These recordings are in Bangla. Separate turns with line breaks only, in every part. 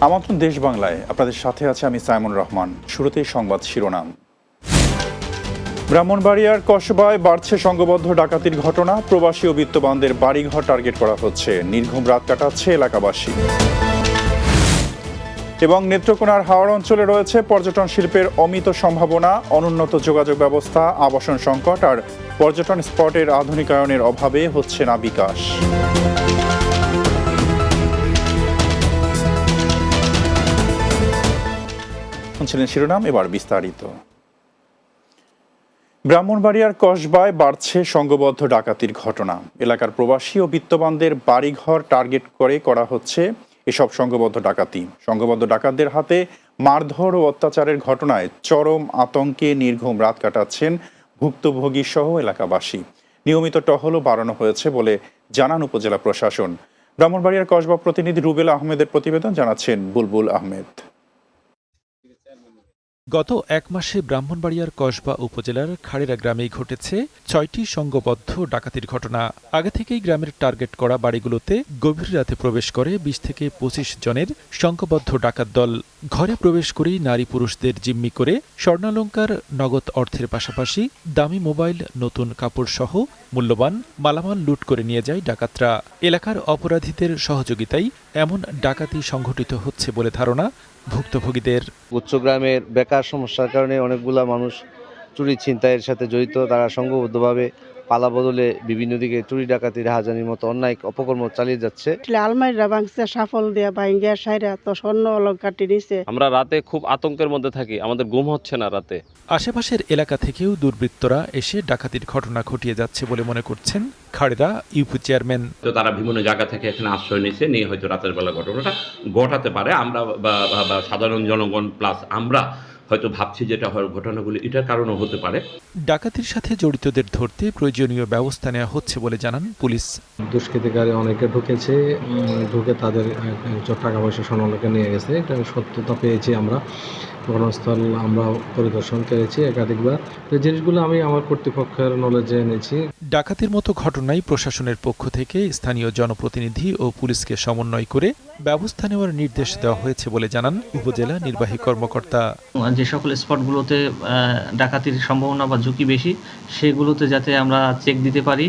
আমন্ত্রণ দেশ বাংলায়। আপনাদের সাথে আছে আমি সাইমন রহমান। শুরুতেই সংবাদ শিরোনাম। ব্রাহ্মণবাড়িয়ার কসবায় বাড়ছে সংঘবদ্ধ ডাকাতির ঘটনা। প্রবাসী ও বিত্তবানদের বাড়িঘর টার্গেট করা হচ্ছে। নির্ঘুম রাত কাটাচ্ছে এলাকাবাসী। এবং নেত্রকোনার হাওড় অঞ্চলে রয়েছে পর্যটন শিল্পের অমিত সম্ভাবনা, অনুন্নত যোগাযোগ ব্যবস্থা, আবাসন সংকট আর পর্যটন স্পটের আধুনিকায়নের অভাবে হচ্ছে না বিকাশ। শুনছিলেন শিরোনাম, এবার বিস্তারিত। ব্রাহ্মণবাড়িয়ার কসবায় বাড়ছে সংঘবদ্ধ ডাকাতির ঘটনা। এলাকার প্রবাসী ও বিত্তবানদের বাড়িঘর টার্গেট করে করা হচ্ছে এসব সংঘবদ্ধ ডাকাতি। সংঘবদ্ধ ডাকাতদের হাতে মারধর ও অত্যাচারের ঘটনায় চরম আতঙ্কে নির্ঘুম রাত কাটাচ্ছেন ভুক্তভোগী সহ এলাকাবাসী। নিয়মিত টহলও বাড়ানো হয়েছে বলে জানান উপজেলা প্রশাসন। ব্রাহ্মণবাড়িয়ার কসবা প্রতিনিধি রুবেল আহমেদের প্রতিবেদন জানাচ্ছেন বুলবুল আহমেদ।
গত এক মাসে ব্রাহ্মণবাড়িয়ার কসবা উপজেলার খাড়েরা গ্রামেই ঘটেছে ছয়টি সংঘবদ্ধ ডাকাতির ঘটনা। আগে থেকেই গ্রামের টার্গেট করা বাড়িগুলোতে গভীর রাতে প্রবেশ করে বিশ থেকে পঁচিশ জনের সংঘবদ্ধ ডাকাত দল। ঘরে প্রবেশ করেই নারী পুরুষদের জিম্মি করে স্বর্ণালঙ্কার, নগদ অর্থের পাশাপাশি দামি মোবাইল, নতুন কাপড় সহ মূল্যবান মালামাল লুট করে নিয়ে যায় ডাকাতরা। এলাকার অপরাধীদের সহযোগিতায় এমন ডাকাতি সংঘটিত হচ্ছে বলে ধারণা ভুক্তভোগীদের
উচ্চগ্রামের বেকার সমস্যার কারণে অনেকগুলা মানুষ চুরি ছিনতাইয়ের সাথে জড়িত। তারা সংঘবদ্ধভাবে পালা বদলে বিভিন্ন দিকে চুরি ডাকাতি রাহাজানির মতো অন্যায় অপকর্ম চালিয়ে যাচ্ছে।
আসলে আলমারিরা ভাঙছে সাফল দিয়া ভাঙ্গিয়া সাইরা তো স্বর্ণ অলঙ্কারটি নিছে।
আমরা রাতে খুব আতঙ্কের মধ্যে থাকি আমাদের ঘুম হচ্ছে না রাতে।
আশেপাশের এলাকা থেকেও দুর্বৃত্তরা এসে ডাকাতির ঘটনা ঘটিয়ে যাচ্ছে বলে মনে করছেন খাড়েরা ইউপি চেয়ারম্যান।
তো তারা বিভিন্ন জায়গা থেকে এখানে আশ্রয় নিয়েছে নিয়ে হয়তো রাতের বেলা ঘটনাটা ঘটাতে পারে। আমরা বা সাধারণ জনগণ প্লাস আমরা হয়তো ভাবছি যেটা হয় ঘটনাগুলি এটার কারণও হতে পারে।
ডাকাতির সাথে জড়িতদের ধরতে প্রয়োজনীয় ব্যবস্থা নেওয়া হচ্ছে বলে জানান পুলিশ।
দুষ্কৃতিকারী অনেকে ঢুকেছে ঢুকে তাদের টাকা পয়সা স্বর্ণলোকে নিয়ে গেছে। এটা সত্যতা পেয়েছি আমরা। ঘটনাস্থল আমরা পরিদর্শন করেছি একাধিকবার। তো এই জিনিসগুলো আমি আমার কর্তৃপক্ষের নলেজে এনেছি।
ডাকাতির মতো ঘটনায় প্রশাসনের পক্ষ থেকে স্থানীয় জনপ্রতিনিধি ও পুলিশকে সমন্বয় করে ব্যবস্থা নেওয়ার নির্দেশ দেওয়া হয়েছে বলে জানান উপজেলা নির্বাহী কর্মকর্তা।
যে সকল স্পটগুলোতে ডাকাতির সম্ভাবনা বা ঝুঁকি বেশি সেগুলোতে যাতে আমরা চেক দিতে পারি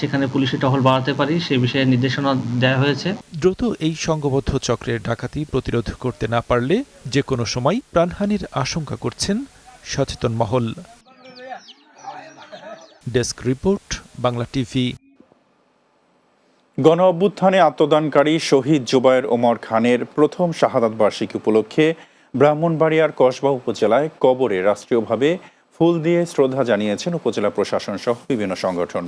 সেখানে পুলিশের টহল বাড়াতে পারি সে বিষয়ে নির্দেশনা দেওয়া হয়েছে।
দ্রুত এই সংঘবদ্ধ চক্রের ডাকাতি প্রতিরোধ করতে না পারলে যে কোনো সময় প্রাণহানির আশঙ্কা করছেন সচেতন মহল। ডেস্ক রিপোর্ট বাংলা টিভি
গণ অভ্যুত্থানে আত্মদানকারী শহীদ জুবায়ের ওমর খানের প্রথম শাহাদাত বার্ষিকী উপলক্ষে ব্রাহ্মণবাড়িয়ার কসবা উপজেলায় কবরে রাষ্ট্রীয়ভাবে ফুল দিয়ে শ্রদ্ধা জানিয়েছেন উপজেলা প্রশাসন সহ বিভিন্ন সংগঠন।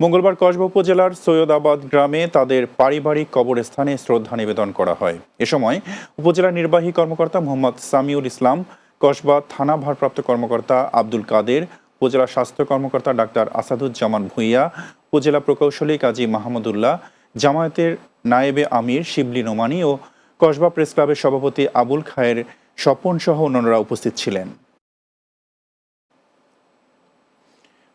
মঙ্গলবার কসবা উপজেলার সৈয়দাবাদ গ্রামে তাদের পারিবারিক কবরস্থানে শ্রদ্ধা নিবেদন করা হয়। এ সময় উপজেলা নির্বাহী কর্মকর্তা মোহাম্মদ সামিউল ইসলাম, কসবা থানা ভারপ্রাপ্ত কর্মকর্তা আব্দুল কাদের উপজেলা স্বাস্থ্য কর্মকর্তা ডাক্তার আসাদুজ্জামান ভূঁইয়া, উপজেলা প্রকৌশলী কাজী মাহমুদুল্লাহ, জামায়াতের নায়েবে আমির শিবলি নোমানি ও কসবা প্রেস ক্লাবের সভাপতি আবুল খায়ের স্বপন সহ অন্যান্যরা উপস্থিত ছিলেন।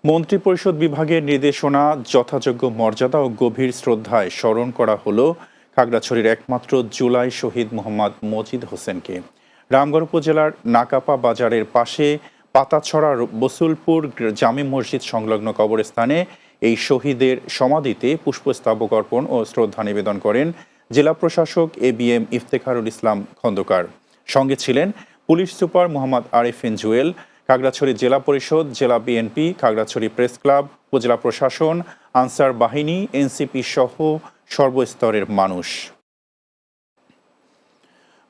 মন্ত্রিপরিষদ বিভাগের নির্দেশনা, যথাযোগ্য মর্যাদা ও গভীর শ্রদ্ধায় স্মরণ করা হলো খাগড়াছড়ির একমাত্র জুলাই শহীদ মোহাম্মদ মজিদ হোসেনকে। রামগড় উপজেলার নাকাপা বাজারের পাশে পাতাছড়া বসুলপুর জামে মসজিদ সংলগ্ন কবরস্থানে এই শহীদের সমাধিতে পুষ্পস্তবক অর্পণ ও শ্রদ্ধা নিবেদন করেন জেলা প্রশাসক A B M Iftekharul Islam Khandakar. সঙ্গে ছিলেন পুলিশ সুপার মোহাম্মদ আরিফিন জুয়েল, খাগড়াছড়ি জেলা পরিষদ, জেলা বিএনপি, খাগড়াছড়ি প্রেস ক্লাব, উপজেলা প্রশাসন, আনসার বাহিনী, এনসিপি সহ সর্বস্তরের মানুষ।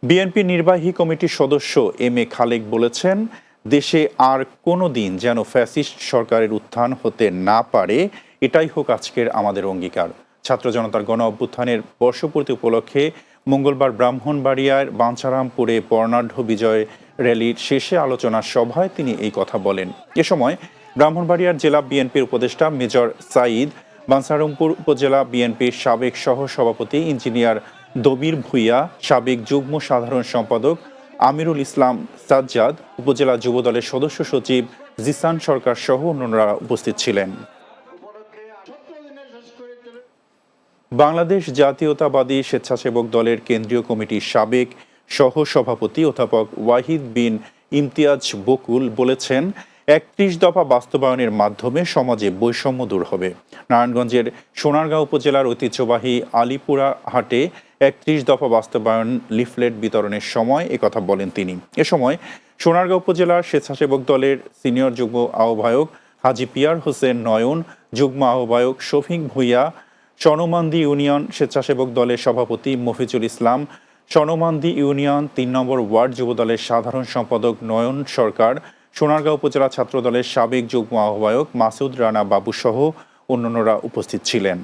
বিএনপি নির্বাহী কমিটির সদস্য এম এ খালেক বলেছেন দেশে আর কোনো দিন যেন ফ্যাসিস্ট সরকারের উত্থান হতে না পারে, এটাই হোক আজকের আমাদের অঙ্গীকার। ছাত্র জনতার গণ অভ্যুত্থানের বর্ষপূর্তি উপলক্ষে মঙ্গলবার ব্রাহ্মণবাড়িয়ার বাঞ্ছারামপুরে বর্ণাঢ্য বিজয় র্যালির শেষে আলোচনা সভায় তিনি এই কথা বলেন। এ সময় ব্রাহ্মণবাড়িয়ার জেলা বিএনপির উপদেষ্টা মেজর সাঈদ, বাঞ্ছারামপুর উপজেলা বিএনপির সাবেক সহ সভাপতি ইঞ্জিনিয়ার দবির ভুইয়া, সাবেক যুগ্ম সাধারণ সম্পাদক আমিরুল ইসলাম সাজ্জাদ, উপজেলা যুবদলের সদস্য সচিব জিসান সরকার সহ অন্যরা উপস্থিত ছিলেন। বাংলাদেশ জাতীয়তাবাদী স্বেচ্ছাসেবক দলের কেন্দ্রীয় কমিটির সাবেক সহ সভাপতি অধ্যাপক ওয়াহিদ বিন ইমতিয়াজ বকুল বলেছেন একত্রিশ দফা বাস্তবায়নের মাধ্যমে সমাজে বৈষম্য দূর হবে। নারায়ণগঞ্জের সোনারগাঁও উপজেলার ঐতিহ্যবাহী আলিপুরা হাটে একত্রিশ দফা বাস্তবায়ন লিফলেট বিতরণের সময় একথা বলেন তিনি। এ সময় সোনারগাঁও উপজেলার স্বেচ্ছাসেবক দলের সিনিয়র যুগ্ম আহ্বায়ক হাজি পিয়ার হোসেন নয়ন, যুগ্ম আহ্বায়ক শফিক ভুইয়া সনমান্দি ইউনিয়ন স্বেচ্ছাসেবক দলের সভাপতি মফিজুল ইসলাম সনমান্দি ইউনিয়ন তিন নম্বর ওয়ার্ড যুবদলের সাধারণ সম্পাদক নয়ন সরকার সোনারগাঁও উপজেলা ছাত্র দলের সাবেক যুগ্ম আহ্বায়ক মাসুদ রানা বাবু সহ অন্যান্যরা উপস্থিত ছিলেন।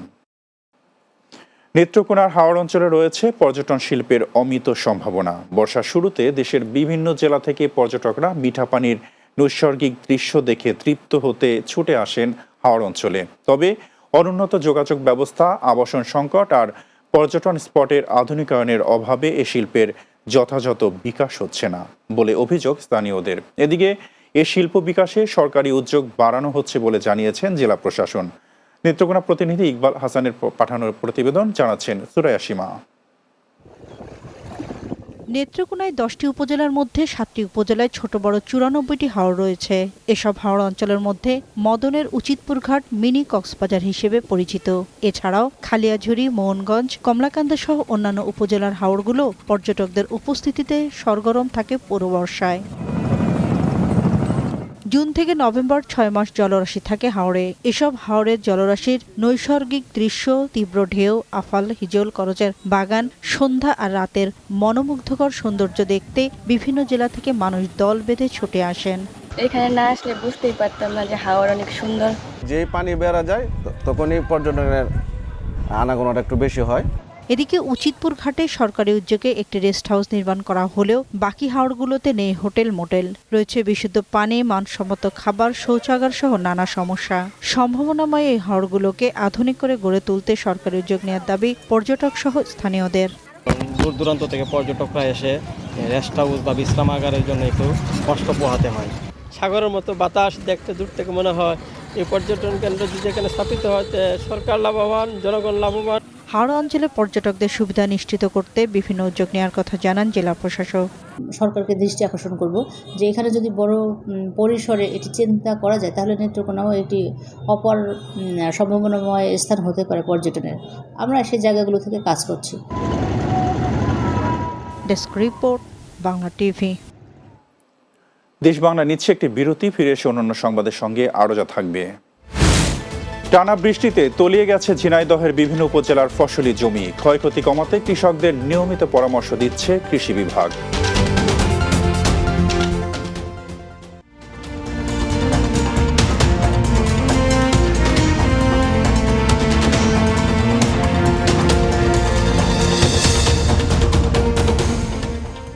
নেত্রকোনার হাওড় অঞ্চলে রয়েছে পর্যটন শিল্পের অমিত সম্ভাবনা। বর্ষার শুরুতে দেশের বিভিন্ন জেলা থেকে পর্যটকরা মিঠা পানির নৈসর্গিক দৃশ্য দেখে তৃপ্ত হতে ছুটে আসেন হাওড় অঞ্চলে। তবে অনুন্নত যোগাযোগ ব্যবস্থা, আবাসন সংকট আর পর্যটন স্পটের আধুনিকায়নের অভাবে এ শিল্পের যথাযথ বিকাশ হচ্ছে না বলে অভিযোগ স্থানীয়দের। এদিকে এ শিল্প বিকাশে সরকারি উদ্যোগ বাড়ানো হচ্ছে বলে জানিয়েছেন জেলা প্রশাসন। নেত্রকোনা প্রতিনিধি ইকবাল হাসানের পাঠানোর প্রতিবেদন জানাচ্ছেন সুরায়া সীমা।
নেত্রকোনায় দশটি উপজেলার মধ্যে সাতটি উপজেলায় ছোট, বড় চুরানব্বইটি হাওর রয়েছে। এসব হাওড় অঞ্চলের মধ্যে মদনের উচিতপুর ঘাট মিনি কক্সবাজার হিসেবে পরিচিত। এছাড়াও খালিয়াঝুরি, মোহনগঞ্জ, কমলাকান্দা সহ অন্যান্য উপজেলার হাওড়গুলো পর্যটকদের উপস্থিতিতে সরগরম থাকে পুরো বর্ষায় জুন থেকে নভেম্বর ছয় মাস জলরাশি থাকে হাওড়ে এসব হাওড়ের জলরাশির নৈসর্গিক দৃশ্য তীব্র ঢেউ আফাল হিজল করজের বাগান সন্ধ্যা আর রাতের মনোমুগ্ধকর সৌন্দর্য দেখতে বিভিন্ন জেলা থেকে মানুষ দল বেঁধে ছুটে আসেন।
এখানে না আসলে বুঝতেই পারতাম না যে হাওড় অনেক সুন্দর।
যেই পানি বেড়া যায় তখনই পর্যটনের আনাগোনাটা একটু বেশি হয়।
এদিকে উচিতপুর ঘাটে সরকারি উদ্যোগে একটি রেস্ট হাউস নির্মাণ করা হলেও বাকি হাওড়গুলোতে নেই হোটেল মোটেল। রয়েছে বিশুদ্ধ পানি, মানসম্মত খাবার শৌচাগার সহ নানা সমস্যা। সম্ভাবনাময় এই হাওড়গুলোকে আধুনিক করে গড়ে তুলতে সরকারি উদ্যোগ নেওয়ার দাবি পর্যটক সহ স্থানীয়দের।
দূর দূরান্ত থেকে পর্যটকরা এসে রেস্ট হাউস বা বিশ্রামাগারের জন্য একটু কষ্ট পোহাতে হয়। সাগরের মতো বাতাস দেখতে দূর থেকে মনে হয় এই পর্যটন কেন্দ্র যদি এখানে স্থাপিত হয় তে সরকার লাভবান জনগণ লাভবান।
হাওড়া অঞ্চলে পর্যটকদের সুবিধা নিশ্চিত করতে বিভিন্ন উদ্যোগ নেওয়ার কথা জানান জেলা প্রশাসক।
সরকারকে দৃষ্টি আকর্ষণ করব যে এখানে যদি বড় পরিসরে এটি চিন্তা করা যায় তাহলে নেত্রকোনাও একটি অপর সম্ভাবনাময় স্থান হতে পারে পর্যটনের। আমরা সেই জায়গাগুলো থেকে কাজ করছি।
Desk report Bangla TV.
দেশ বাংলা নিচ্ছে একটি বিরতি, ফিরে এসে অন্যান্য সংবাদের সঙ্গে আরও যা থাকবে। টানা বৃষ্টিতে তলিয়ে গেছে ঝিনাইদহের বিভিন্ন উপজেলার ফসলি জমি। ক্ষয়ক্ষতি কমাতে কৃষকদের নিয়মিত পরামর্শ দিচ্ছে কৃষি বিভাগ।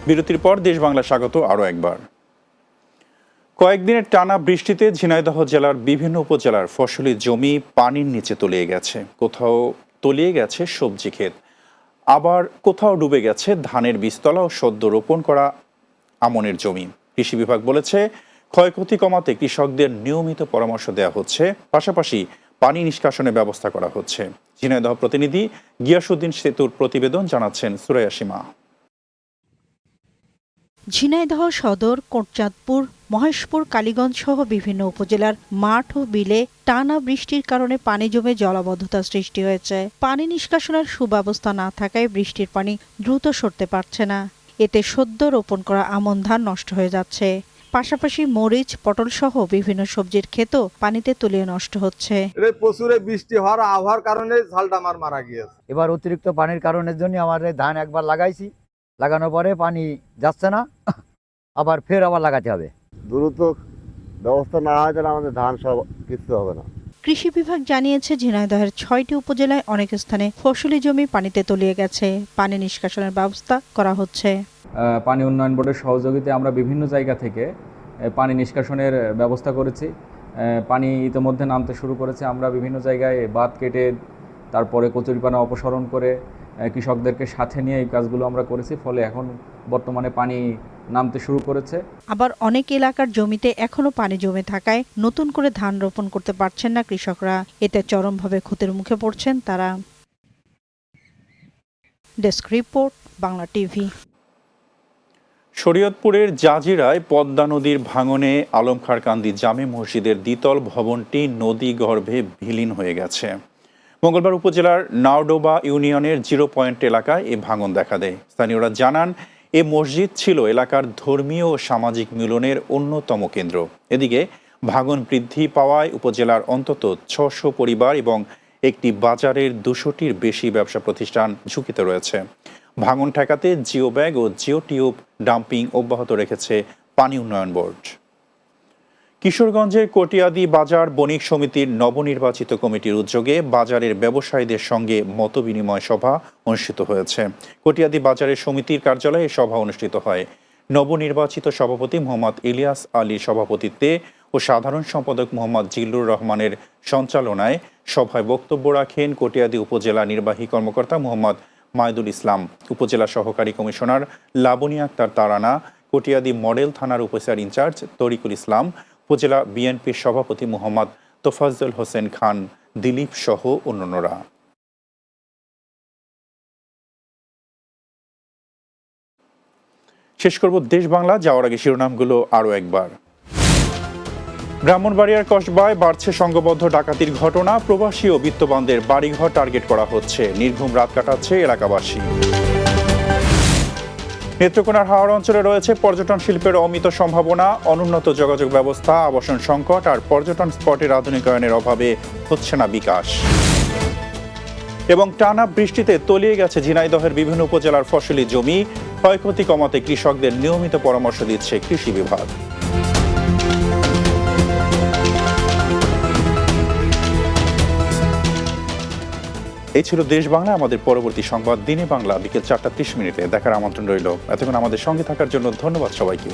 বিরতির পর দেশ বাংলা স্বাগত আরও একবার। কয়েকদিনের টানা বৃষ্টিতে ঝিনাইদহ জেলার বিভিন্ন উপজেলার ফসলি জমি পানির নিচে তলিয়ে গেছে। কোথাও তলিয়ে গেছে সবজি ক্ষেত। আবার কোথাও ডুবে গেছে ধানের বীজতলা ও সদ্য রোপণ করা আমনের জমি। কৃষি বিভাগ বলেছে, ক্ষয়ক্ষতি কমাতে কৃষকদের নিয়মিত পরামর্শ দেওয়া হচ্ছে। পাশাপাশি পানি নিষ্কাশনের ব্যবস্থা করা হচ্ছে। ঝিনাইদহ প্রতিনিধি গিয়াসুদ্দিন সেতুর প্রতিবেদন জানাচ্ছেন সুরাইয়া সীমা।
ঝিনাইদহ সদর কোটচাঁদপুর মহেশপুর কালীগঞ্জ সহ বিভিন্ন উপজেলার মাঠ ও বিলে টানা বৃষ্টির কারণে পানি জমে জলাবদ্ধতা সৃষ্টি হয়েছে। পানি নিষ্কাশনের সুব্যবস্থা না থাকায় বৃষ্টির পানি দ্রুত সরতে পারছে না। এতে সদ্য রোপণ করা আমন ধান নষ্ট হয়ে যাচ্ছে। পাশাপাশি মরিচ পটল সহ বিভিন্ন সবজির ক্ষেতও পানিতে তুলিয়ে নষ্ট হচ্ছে।
প্রচুরে বৃষ্টি হওয়ার আবহাওয়ার কারণে ঝালটা আমার মারা গিয়েছে।
এবার অতিরিক্ত পানির কারণের জন্য আমার ধান একবার লাগাইছি। লাগানোর পরে পানি যাচ্ছে না আবার ফের আবার লাগাতে হবে।
দ্রুত ব্যবস্থা না হয় তাহলে আমাদের ধান সব কিছু হবে না।
কৃষি বিভাগ জানিয়েছে ঝিনাইদহের ছয়টি উপজেলায় অনেক স্থানে ফসলি জমি পানিতে তলিয়ে গেছে। পানি নিষ্কাশনের ব্যবস্থা করা হচ্ছে।
পানি উন্নয়ন বোর্ডের সহযোগিতায় আমরা বিভিন্ন জায়গা থেকে পানি নিষ্কাশনের ব্যবস্থা করেছি। পানি ইতিমধ্যে নামতে শুরু করেছে। আমরা বিভিন্ন জায়গায় বাঁধ কেটে তারপরে কচুরিপানা অপসারণ করে কৃষকদেরকে সাথে নিয়ে এই কাজগুলো আমরা করেছি ফলে এখন বর্তমানে পানি নামতে শুরু করেছে।
আবার অনেক এলাকার জমিতে এখনও পানি জমে থাকায় নতুন করে ধান রোপণ করতে পারছেন না কৃষকরা। এতে চরমভাবে ক্ষতির মুখে পড়ছেন তারা। Desk report Bangla TV.
শরীয়তপুরের জাজিরায় পদ্মা নদীর ভাঙনে আলমখারকান্দি জামে মসজিদের দ্বিতল ভবনটি নদী গর্ভে বিলীন হয়ে গেছে। মঙ্গলবার উপজেলার নাওডোবা ইউনিয়নের জিরো পয়েন্ট এলাকায় এ ভাঙন দেখা দেয়। স্থানীয়রা জানান, এ মসজিদ ছিল এলাকার ধর্মীয় ও সামাজিক মিলনের অন্যতম কেন্দ্র। এদিকে ভাঙন বৃদ্ধি পাওয়ায় উপজেলার অন্তত ছশো পরিবার এবং একটি বাজারের দুশোটির বেশি ব্যবসা প্রতিষ্ঠান ঝুঁকিতে রয়েছে। ভাঙন ঠেকাতে জিও ব্যাগ ও জিও টিউব ডাম্পিং অব্যাহত রেখেছে পানি উন্নয়ন বোর্ড। কিশোরগঞ্জের কটিয়াদি বাজার বণিক সমিতির নবনির্বাচিত কমিটির উদ্যোগে বাজারের ব্যবসায়ীদের সঙ্গে মতবিনিময় সভা অনুষ্ঠিত হয়েছে। কটিয়াদি বাজারের সমিতির কার্যালয়ে সভা অনুষ্ঠিত হয়। নবনির্বাচিত সভাপতি মোহাম্মদ ইলিয়াস আলীর সভাপতিত্বে ও সাধারণ সম্পাদক মোহাম্মদ জিল্লুর রহমানের সঞ্চালনায় সভায় বক্তব্য রাখেন কটিয়াদি উপজেলা নির্বাহী কর্মকর্তা মোহাম্মদ মায়দুল ইসলাম, উপজেলা সহকারী কমিশনার লাবনী আক্তার তারানা, কটিয়াদি মডেল থানার উপজেলার ইনচার্জ তরিকুল ইসলাম উপজেলা বিএনপির সভাপতি মোহাম্মদ তোফাজ্জল হোসেন খান, দিলীপ সহ অন্যান্যরা। শেষ করব দেশ বাংলা, যাওয়ার আগে শিরোনামগুলো আরও একবার। ব্রাহ্মণবাড়িয়ার কসবায় বাড়ছে সংঘবদ্ধ ডাকাতির ঘটনা, প্রবাসী ও বিত্তবানদের বাড়িঘর টার্গেট করা হচ্ছে, নির্ঘুম রাত কাটাচ্ছে এলাকাবাসী। নেত্রকোনার হাওড় অঞ্চলে রয়েছে পর্যটন শিল্পের অমিত সম্ভাবনা, অনুন্নত যোগাযোগ ব্যবস্থা, আবাসন সংকট আর পর্যটন স্পটের আধুনিকায়নের অভাবে হচ্ছে না বিকাশ। এবং টানা বৃষ্টিতে তলিয়ে গেছে ঝিনাইদহের বিভিন্ন উপজেলার ফসলি জমি। ক্ষয়ক্ষতি কমাতে কৃষকদের নিয়মিত পরামর্শ দিচ্ছে কৃষি বিভাগ। এই ছিল দেশ বাংলা, আমাদের পরবর্তী সংবাদ দিনে বাংলা, বিকেল চারটা ত্রিশ মিনিটে। দেখার আমন্ত্রণ রইল। এতক্ষণ আমাদের সঙ্গে থাকার জন্য ধন্যবাদ সবাইকে।